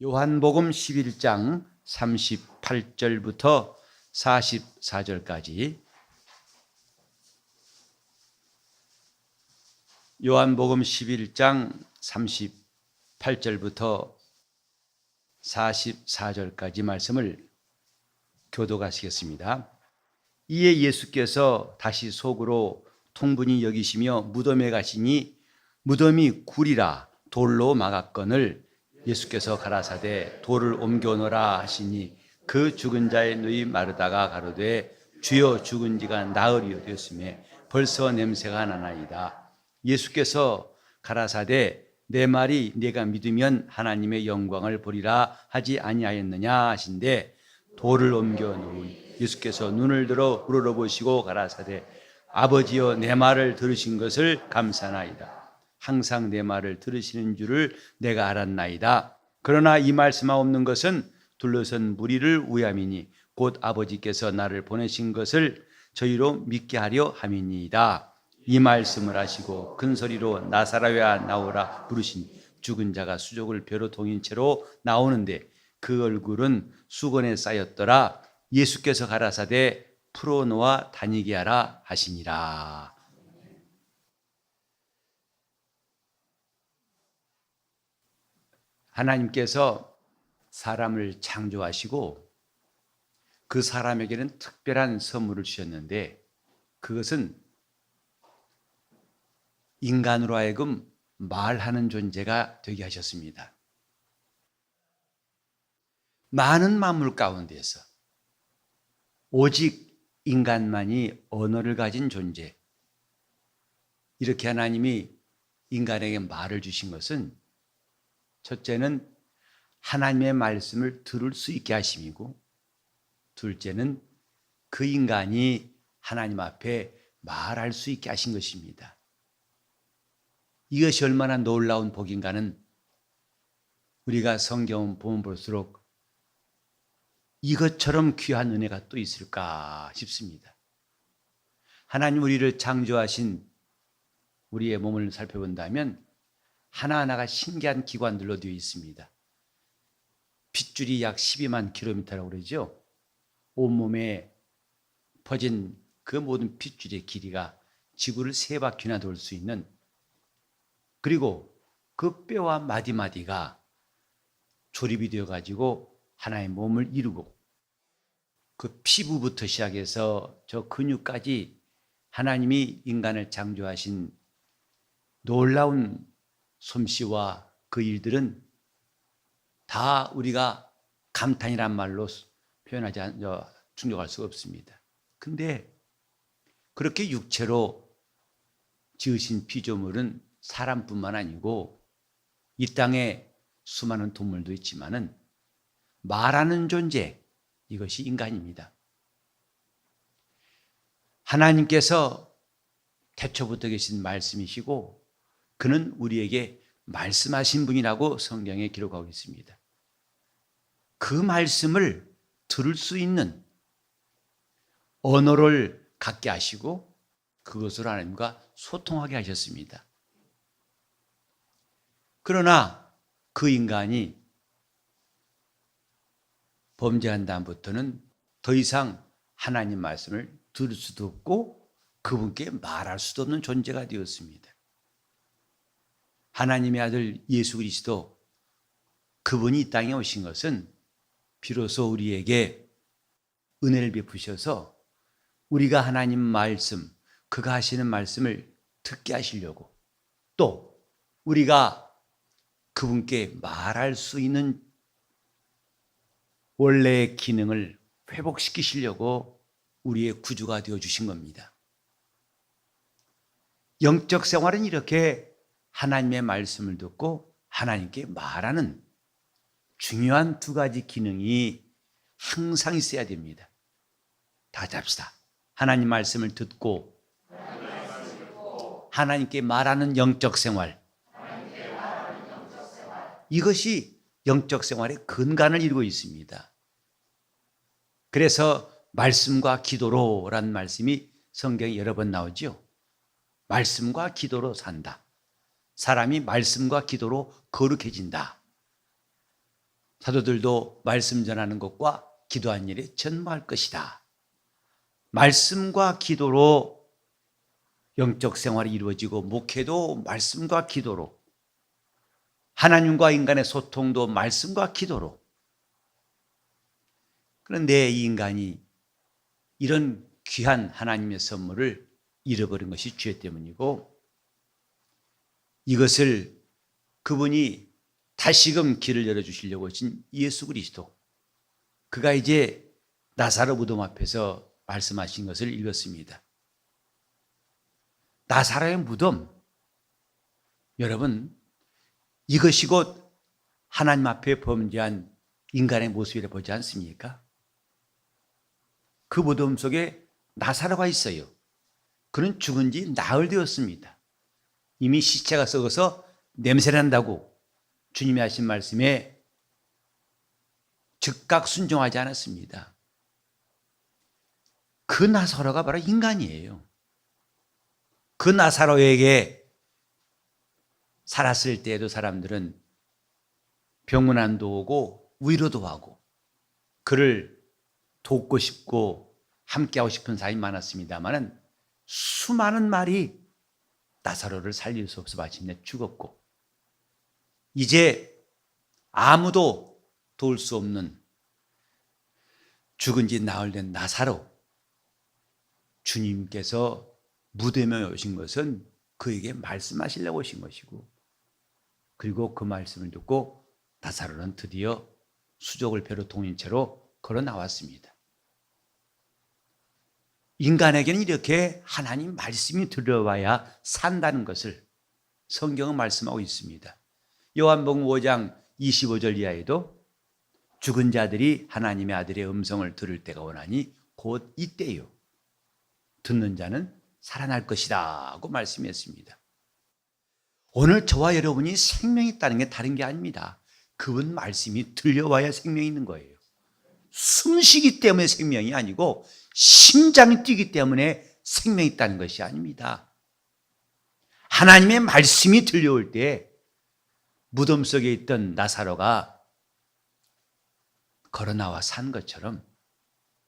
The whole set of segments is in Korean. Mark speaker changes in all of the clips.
Speaker 1: 요한복음 11장 38절부터 44절까지 요한복음 11장 38절부터 44절까지 말씀을 교도하시겠습니다. 이에 예수께서 다시 속으로 통분히 여기시며 무덤에 가시니 무덤이 굴이라 돌로 막았건을 예수께서 가라사대 돌을 옮겨 놓으라 하시니 그 죽은 자의 누이 마르다가 가로되 주여 죽은 지가 나흘이여 되었음에 벌써 냄새가 나나이다. 예수께서 가라사대 내 말이 내가 믿으면 하나님의 영광을 보리라 하지 아니하였느냐 하신데 돌을 옮겨 놓은 예수께서 눈을 들어 우러러 보시고 가라사대 아버지여 내 말을 들으신 것을 감사나이다. 항상 내 말을 들으시는 줄을 내가 알았나이다. 그러나 이 말씀 없는 것은 둘러선 무리를 우야이니 곧 아버지께서 나를 보내신 것을 저희로 믿게 하려 함이니이다. 이 말씀을 하시고 큰 소리로 나사라야 나오라 부르신 죽은 자가 수족을 벼로 동인 채로 나오는데 그 얼굴은 수건에 쌓였더라. 예수께서 가라사대 풀어놓아 다니게 하라 하시니라. 하나님께서 사람을 창조하시고 그 사람에게는 특별한 선물을 주셨는데 그것은 인간으로 하여금 말하는 존재가 되게 하셨습니다. 많은 만물 가운데서 오직 인간만이 언어를 가진 존재. 이렇게 하나님이 인간에게 말을 주신 것은 첫째는 하나님의 말씀을 들을 수 있게 하심이고, 둘째는 그 인간이 하나님 앞에 말할 수 있게 하신 것입니다. 이것이 얼마나 놀라운 복인가는 우리가 성경을 보면 볼수록 이것처럼 귀한 은혜가 또 있을까 싶습니다. 하나님 우리를 창조하신 우리의 몸을 살펴본다면 하나하나가 신기한 기관들로 되어 있습니다. 핏줄이 약 12만 킬로미터라고 그러죠. 온몸에 퍼진 그 모든 핏줄의 길이가 지구를 세 바퀴나 돌 수 있는 그리고 그 뼈와 마디마디가 조립이 되어 가지고 하나의 몸을 이루고 그 피부부터 시작해서 저 근육까지 하나님이 인간을 창조하신 놀라운 솜씨와 그 일들은 다 우리가 감탄이란 말로 표현하지 않, 충족할 수가 없습니다. 근데 그렇게 육체로 지으신 피조물은 사람뿐만 아니고 이 땅에 수많은 동물도 있지만은 말하는 존재 이것이 인간입니다. 하나님께서 태초부터 계신 말씀이시고 그는 우리에게 말씀하신 분이라고 성경에 기록하고 있습니다. 그 말씀을 들을 수 있는 언어를 갖게 하시고 그것으로 하나님과 소통하게 하셨습니다. 그러나 그 인간이 범죄한 다음부터는 더 이상 하나님 말씀을 들을 수도 없고 그분께 말할 수도 없는 존재가 되었습니다. 하나님의 아들 예수 그리스도 그분이 이 땅에 오신 것은 비로소 우리에게 은혜를 베푸셔서 우리가 하나님 말씀, 그가 하시는 말씀을 듣게 하시려고 또 우리가 그분께 말할 수 있는 원래의 기능을 회복시키시려고 우리의 구주가 되어 주신 겁니다. 영적 생활은 이렇게 하나님의 말씀을 듣고 하나님께 말하는 중요한 두 가지 기능이 항상 있어야 됩니다. 다 잡시다. 하나님 말씀을 듣고 하나님께 말하는 영적 생활. 이것이 영적 생활의 근간을 이루고 있습니다. 그래서 말씀과 기도로란 말씀이 성경에 여러 번 나오죠. 말씀과 기도로 산다. 사람이 말씀과 기도로 거룩해진다. 사도들도 말씀 전하는 것과 기도한 일에 전무할 것이다. 말씀과 기도로 영적 생활이 이루어지고 목회도 말씀과 기도로 하나님과 인간의 소통도 말씀과 기도로 그런데 이 인간이 이런 귀한 하나님의 선물을 잃어버린 것이 죄 때문이고 이것을 그분이 다시금 길을 열어주시려고 하신 예수 그리스도 그가 이제 나사로 무덤 앞에서 말씀하신 것을 읽었습니다. 나사로의 무덤 여러분 이것이 곧 하나님 앞에 범죄한 인간의 모습이라 보지 않습니까? 그 무덤 속에 나사로가 있어요. 그는 죽은 지 나흘 되었습니다. 이미 시체가 썩어서 냄새난다고 주님이 하신 말씀에 즉각 순종하지 않았습니다. 그 나사로가 바로 인간이에요. 그 나사로에게 살았을 때에도 사람들은 병문안도 오고 위로도 하고 그를 돕고 싶고 함께하고 싶은 사람이 많았습니다만은 수많은 말이 나사로를 살릴 수 없어 마침내 죽었고 이제 아무도 도울 수 없는 죽은 지 나흘 된 나사로 주님께서 무덤에 오신 것은 그에게 말씀하시려고 오신 것이고 그리고 그 말씀을 듣고 나사로는 드디어 수족을 배로 동인 채로 걸어 나왔습니다. 인간에게는 이렇게 하나님 말씀이 들어와야 산다는 것을 성경은 말씀하고 있습니다. 요한복음 5장 25절 이하에도 죽은 자들이 하나님의 아들의 음성을 들을 때가 오나니 곧 이때요. 듣는 자는 살아날 것이다 하고 말씀했습니다. 오늘 저와 여러분이 생명이 있다는 게 다른 게 아닙니다. 그분 말씀이 들려와야 생명이 있는 거예요. 숨쉬기 때문에 생명이 아니고 심장이 뛰기 때문에 생명이 있다는 것이 아닙니다. 하나님의 말씀이 들려올 때 무덤 속에 있던 나사로가 걸어 나와 산 것처럼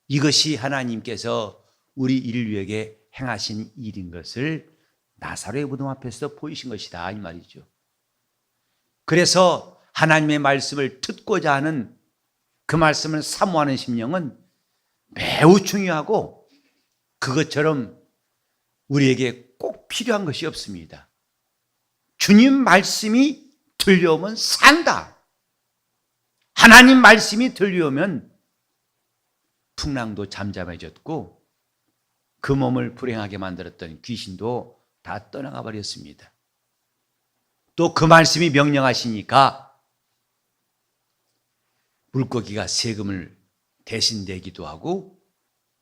Speaker 1: 이것이 하나님께서 우리 인류에게 행하신 일인 것을 나사로의 무덤 앞에서 보이신 것이다 이 말이죠. 그래서 하나님의 말씀을 듣고자 하는 그 말씀을 사모하는 심령은 매우 중요하고 그것처럼 우리에게 꼭 필요한 것이 없습니다. 주님 말씀이 들려오면 산다. 하나님 말씀이 들려오면 풍랑도 잠잠해졌고 그 몸을 불행하게 만들었던 귀신도 다 떠나가 버렸습니다. 또 그 말씀이 명령하시니까 물고기가 세금을 대신 내기도 하고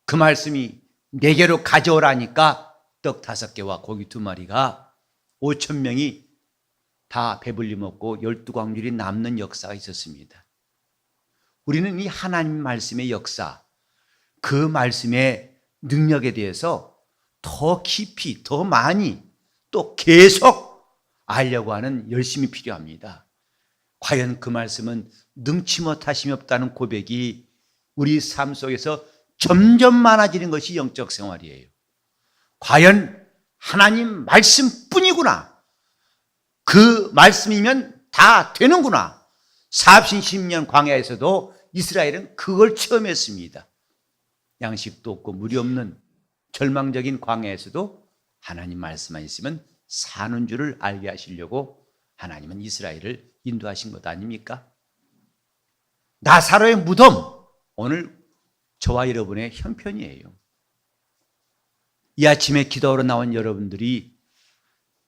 Speaker 1: 그 말씀이 네개로 가져오라니까 떡 다섯 개와 고기 두 마리가 오천 명이 다 배불리 먹고 열두 광률이 남는 역사가 있었습니다. 우리는 이 하나님 말씀의 역사, 그 말씀의 능력에 대해서 더 깊이, 더 많이, 또 계속 알려고 하는 열심이 필요합니다. 과연 그 말씀은 능치 못하심이 없다는 고백이 우리 삶 속에서 점점 많아지는 것이 영적 생활이에요. 과연 하나님 말씀뿐이구나. 그 말씀이면 다 되는구나. 40년 광야에서도 이스라엘은 그걸 체험했습니다. 양식도 없고 물이 없는 절망적인 광야에서도 하나님 말씀만 있으면 사는 줄을 알게 하시려고 하나님은 이스라엘을 인도하신 것 아닙니까? 나사로의 무덤 오늘 저와 여러분의 형편이에요. 이 아침에 기도하러 나온 여러분들이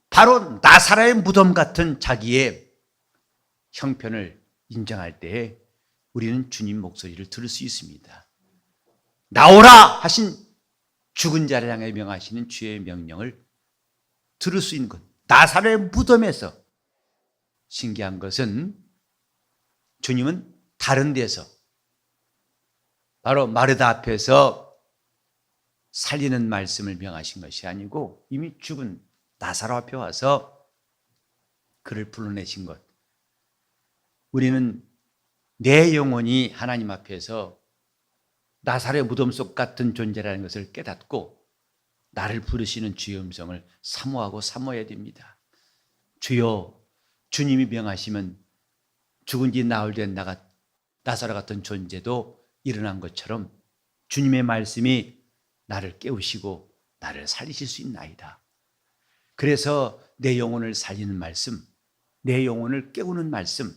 Speaker 1: 바로 나사로의 무덤 같은 자기의 형편을 인정할 때 우리는 주님 목소리를 들을 수 있습니다. 나오라 하신 죽은 자를 향해 명하시는 주의 명령을 들을 수 있는 것. 나사로의 무덤에서 신기한 것은 주님은 다른 데서 바로 마르다 앞에서 살리는 말씀을 명하신 것이 아니고 이미 죽은 나사로 앞에 와서 그를 불러내신 것. 우리는 내 영혼이 하나님 앞에서 나사렛 무덤 속 같은 존재라는 것을 깨닫고 나를 부르시는 주의 음성을 사모하고 사모해야 됩니다. 주여 주님이 명하시면 죽은 지 나흘 된 나가 나사렛 같은 존재도 일어난 것처럼 주님의 말씀이 나를 깨우시고 나를 살리실 수 있나이다. 그래서 내 영혼을 살리는 말씀, 내 영혼을 깨우는 말씀,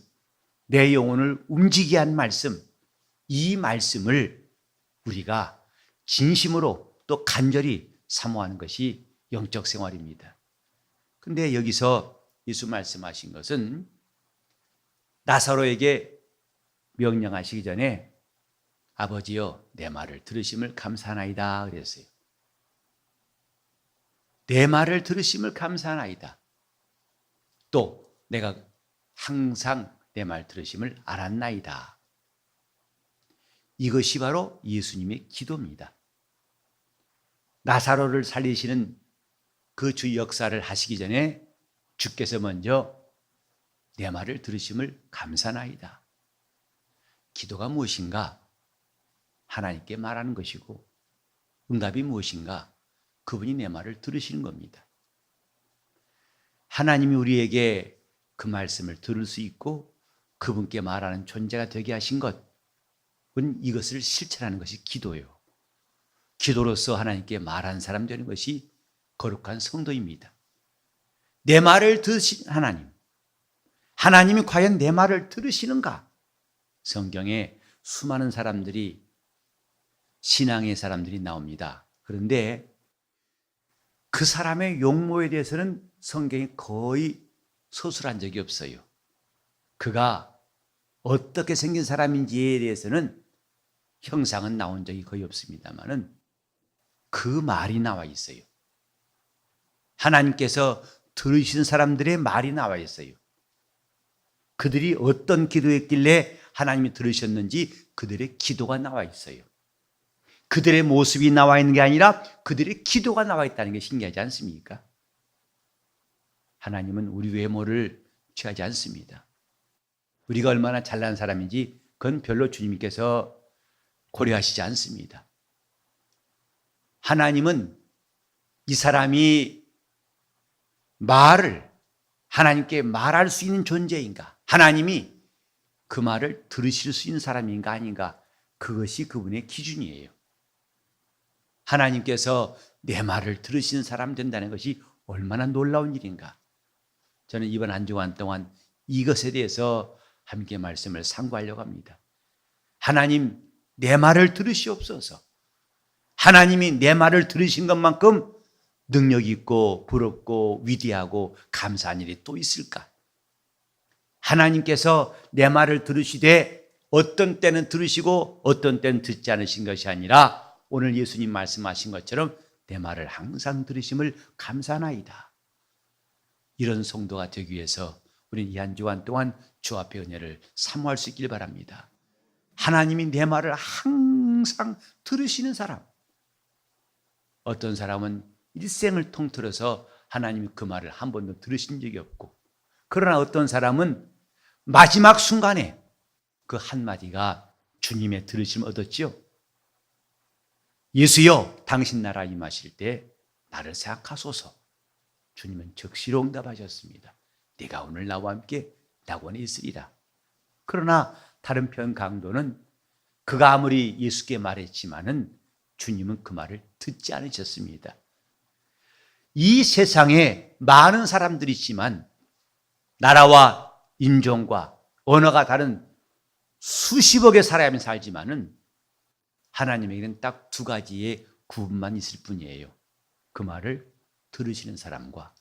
Speaker 1: 내 영혼을 움직이게 한 말씀, 이 말씀을 우리가 진심으로 또 간절히 사모하는 것이 영적 생활입니다. 근데 여기서 예수 말씀하신 것은 나사로에게 명령하시기 전에 아버지여 내 말을 들으심을 감사하나이다 그랬어요. 내 말을 들으심을 감사하나이다. 또 내가 항상 내 말 들으심을 알았나이다. 이것이 바로 예수님의 기도입니다. 나사로를 살리시는 그 주 역사를 하시기 전에 주께서 먼저 내 말을 들으심을 감사나이다. 기도가 무엇인가? 하나님께 말하는 것이고 응답이 무엇인가? 그분이 내 말을 들으시는 겁니다. 하나님이 우리에게 그 말씀을 들을 수 있고 그분께 말하는 존재가 되게 하신 것은 이것을 실천하는 것이 기도예요. 기도로서 하나님께 말한 사람 되는 것이 거룩한 성도입니다. 내 말을 들으신 하나님. 하나님이 과연 내 말을 들으시는가? 성경에 수많은 사람들이 신앙의 사람들이 나옵니다. 그런데 그 사람의 용모에 대해서는 성경이 거의 서술한 적이 없어요. 그가 어떻게 생긴 사람인지에 대해서는 형상은 나온 적이 거의 없습니다만은 그 말이 나와 있어요. 하나님께서 들으신 사람들의 말이 나와 있어요. 그들이 어떤 기도했길래 하나님이 들으셨는지 그들의 기도가 나와 있어요. 그들의 모습이 나와 있는 게 아니라 그들의 기도가 나와 있다는 게 신기하지 않습니까? 하나님은 우리 외모를 취하지 않습니다. 우리가 얼마나 잘난 사람인지 그건 별로 주님께서 고려하시지 않습니다. 하나님은 이 사람이 말을 하나님께 말할 수 있는 존재인가? 하나님이 그 말을 들으실 수 있는 사람인가 아닌가? 그것이 그분의 기준이에요. 하나님께서 내 말을 들으시는 사람 된다는 것이 얼마나 놀라운 일인가? 저는 이번 한 주간 동안 이것에 대해서 함께 말씀을 상고하려고 합니다. 하나님, 내 말을 들으시옵소서. 하나님이 내 말을 들으신 것만큼 능력 있고 부럽고 위대하고 감사한 일이 또 있을까? 하나님께서 내 말을 들으시되 어떤 때는 들으시고 어떤 때는 듣지 않으신 것이 아니라 오늘 예수님 말씀하신 것처럼 내 말을 항상 들으심을 감사나이다. 이런 성도가 되기 위해서 우리는 이한 주간 동안 주 앞의 은혜를 사모할 수 있길 바랍니다. 하나님이 내 말을 항상 들으시는 사람. 어떤 사람은 일생을 통틀어서 하나님이 그 말을 한 번도 들으신 적이 없고, 그러나 어떤 사람은 마지막 순간에 그 한마디가 주님의 들으심 얻었지요. 예수여, 당신 나라 임하실 때 나를 생각하소서. 주님은 즉시로 응답하셨습니다. 네가 오늘 나와 함께 낙원에 있으리라. 그러나 다른 편 강도는 그가 아무리 예수께 말했지만은 주님은 그 말을 듣지 않으셨습니다. 이 세상에 많은 사람들이 있지만 나라와 인종과 언어가 다른 수십억의 사람이 살지만은 하나님에게는 딱 두 가지의 구분만 있을 뿐이에요. 그 말을 들으시는 사람과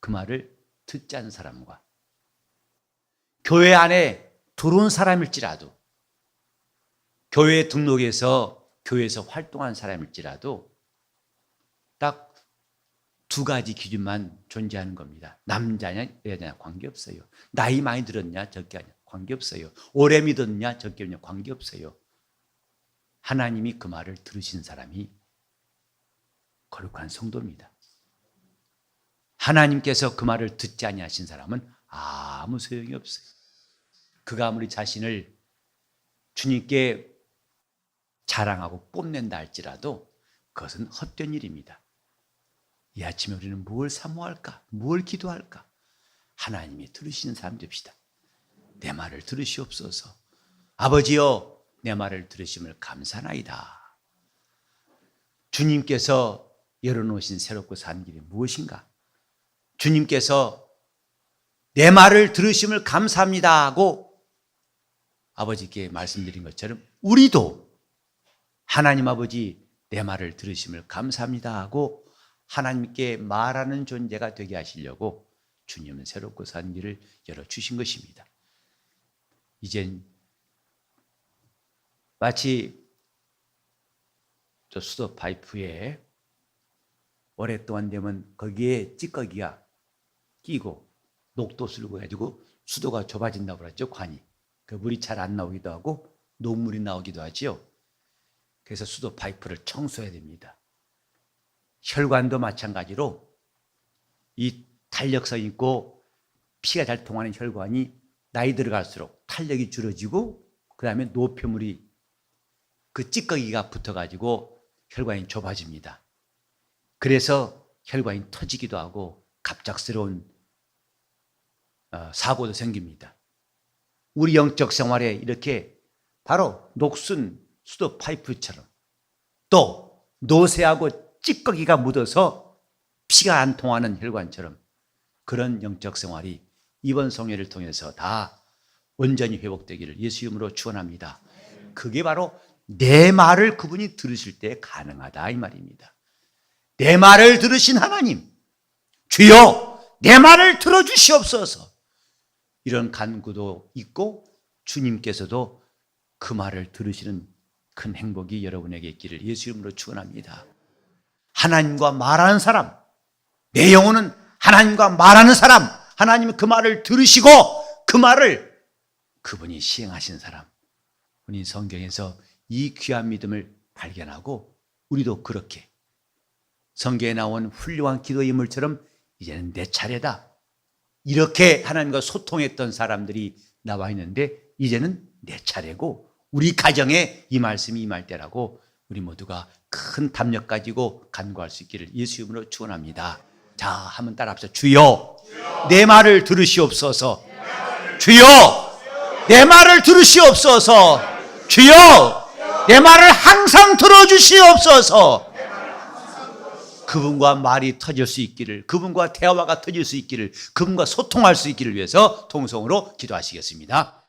Speaker 1: 그 말을 듣지 않는 사람과 교회 안에 들어온 사람일지라도 교회 등록해서 교회에서 활동한 사람일지라도 딱 두 가지 기준만 존재하는 겁니다. 남자냐 여자냐 관계없어요. 나이 많이 들었냐 적게 하냐 관계없어요. 오래 믿었냐 적게 하냐 관계없어요. 하나님이 그 말을 들으신 사람이 거룩한 성도입니다. 하나님께서 그 말을 듣지 아니하신 사람은 아무 소용이 없어요. 그가 아무리 자신을 주님께 자랑하고 뽐낸다 할지라도 그것은 헛된 일입니다. 이 아침에 우리는 뭘 사모할까? 뭘 기도할까? 하나님이 들으시는 사람 됩시다. 내 말을 들으시옵소서. 아버지여, 내 말을 들으심을 감사나이다. 주님께서 열어놓으신 새롭고 산 길이 무엇인가? 주님께서 내 말을 들으심을 감사합니다 하고 아버지께 말씀드린 것처럼 우리도 하나님 아버지 내 말을 들으심을 감사합니다 하고 하나님께 말하는 존재가 되게 하시려고 주님은 새롭고 산 길을 열어주신 것입니다. 이젠 마치 저 수도 파이프에 오랫동안 되면 거기에 찌꺼기가 끼고 녹도 쓸고 해가지고 수도가 좁아진다고 그랬죠 관이 그 물이 잘 안 나오기도 하고 녹물이 나오기도 하지요. 그래서 수도 파이프를 청소해야 됩니다. 혈관도 마찬가지로 이 탄력성 있고 피가 잘 통하는 혈관이 나이 들어갈수록 탄력이 줄어지고 그 다음에 노폐물이 그 찌꺼기가 붙어가지고 혈관이 좁아집니다. 그래서 혈관이 터지기도 하고 갑작스러운 어, 사고도 생깁니다. 우리 영적 생활에 이렇게 바로 녹슨 수도 파이프처럼 또 노쇠하고 찌꺼기가 묻어서 피가 안 통하는 혈관처럼 그런 영적 생활이 이번 성회를 통해서 다 온전히 회복되기를 예수 이름으로 축원합니다. 그게 바로 내 말을 그분이 들으실 때 가능하다 이 말입니다. 내 말을 들으신 하나님, 주여 내 말을 들어 주시옵소서. 이런 간구도 있고 주님께서도 그 말을 들으시는 큰 행복이 여러분에게 있기를 예수 이름으로 축원합니다. 하나님과 말하는 사람, 내 영혼은 하나님과 말하는 사람, 하나님 그 말을 들으시고 그 말을 그분이 시행하신 사람. 우리 성경에서 이 귀한 믿음을 발견하고 우리도 그렇게 성경에 나온 훌륭한 기도 인물처럼 이제는 내 차례다. 이렇게 하나님과 소통했던 사람들이 나와 있는데 이제는 내 차례고 우리 가정에 이 말씀이 임할 때라고 우리 모두가 큰 담력 가지고 간구할 수 있기를 예수 이름으로 축원합니다. 자, 한번 따라 합시다. 주여, 내 말을 들으시옵소서. 주여, 내 말을 들으시옵소서. 주여, 내 말을 항상 들어주시옵소서. 그분과 말이 터질 수 있기를, 그분과 대화가 터질 수 있기를, 그분과 소통할 수 있기를 위해서 통성으로 기도하시겠습니다.